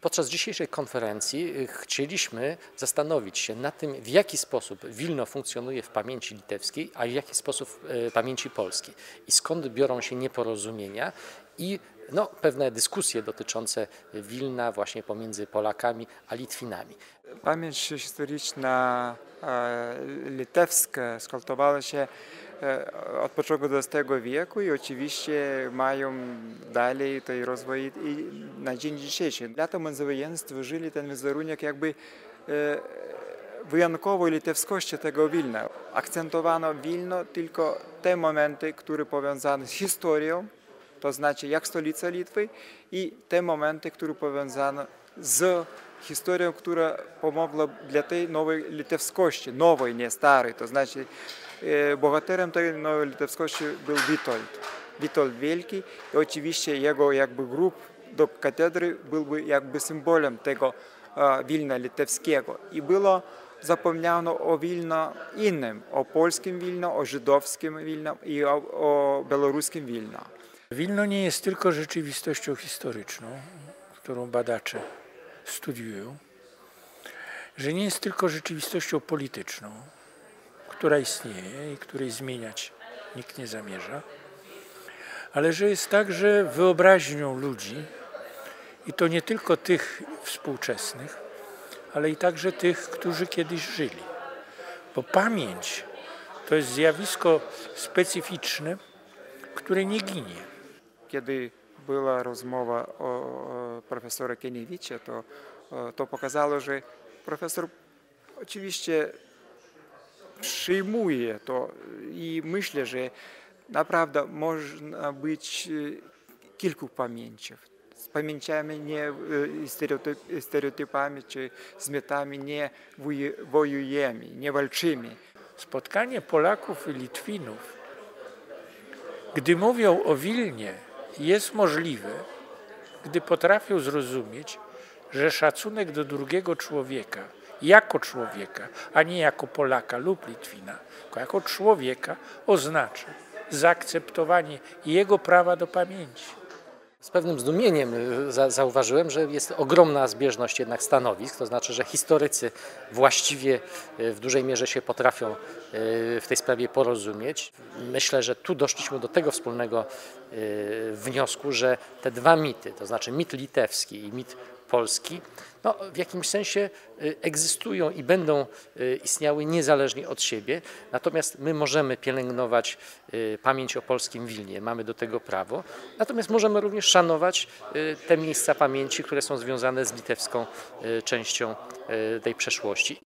Podczas dzisiejszej konferencji y, chcieliśmy zastanowić się nad tym, w jaki sposób Wilno funkcjonuje w pamięci litewskiej, a w jaki sposób w y, pamięci polskiej i skąd biorą się nieporozumienia i no, pewne dyskusje dotyczące Wilna właśnie pomiędzy Polakami a Litwinami. Pamięć historyczna e, litewska skaltowała się e, od początku XX wieku i oczywiście mają dalej tej rozwój i stworzyli ten wizerunek jakby e, wyjątkowej litewskości tego Wilna. Akcentowano Wilno tylko te momenty, które powiązane z historią, to znaczy jak stolica Litwy i te momenty, które powiązane z historią, która pomogła dla tej nowej litewskości, nowej, nie starej. To znaczy e, bohaterem tej nowej litewskości był Witold. Witold Wielki i oczywiście jego jakby grup do katedry byłby jakby symbolem tego Wilna litewskiego. I było zapomniano o Wilno innym, o polskim Wilno, o żydowskim Wilno i o, o białoruskim Wilno. Wilno nie jest tylko rzeczywistością historyczną, którą badacze studiują, że nie jest tylko rzeczywistością polityczną, która istnieje i której zmieniać nikt nie zamierza, ale że jest także wyobraźnią ludzi i to nie tylko tych współczesnych, ale i także tych, którzy kiedyś żyli. Bo pamięć to jest zjawisko specyficzne, które nie ginie. Kiedy była rozmowa o, profesorze Kieniewiczie, to, to pokazało, że profesor oczywiście przyjmuje to i myślę, że naprawdę można być e, kilku pamięciów. Z pamięciami, nie stereotyp- stereotypami czy z mitami nie woju- wojujemy, nie walczymy. Spotkanie Polaków i Litwinów, gdy mówią o Wilnie, jest możliwe, gdy potrafią zrozumieć, że szacunek do drugiego człowieka, jako człowieka, a nie jako Polaka lub Litwina, tylko jako człowieka, oznacza zaakceptowanie jego prawa do pamięci. Z pewnym zdumieniem y, za, zauważyłem, że jest ogromna zbieżność jednak stanowisk, to znaczy, że historycy właściwie y, w dużej mierze się potrafią y, w tej sprawie porozumieć. Myślę, że tu doszliśmy do tego wspólnego wniosku, że te dwa mity, to znaczy mit litewski i mit polski, no, w jakimś sensie y, egzystują i będą y, istniały niezależnie od siebie. Natomiast my możemy pielęgnować y, pamięć o polskim Wilnie, mamy do tego prawo. Natomiast możemy również szanować te miejsca pamięci, które są związane z litewską częścią tej przeszłości.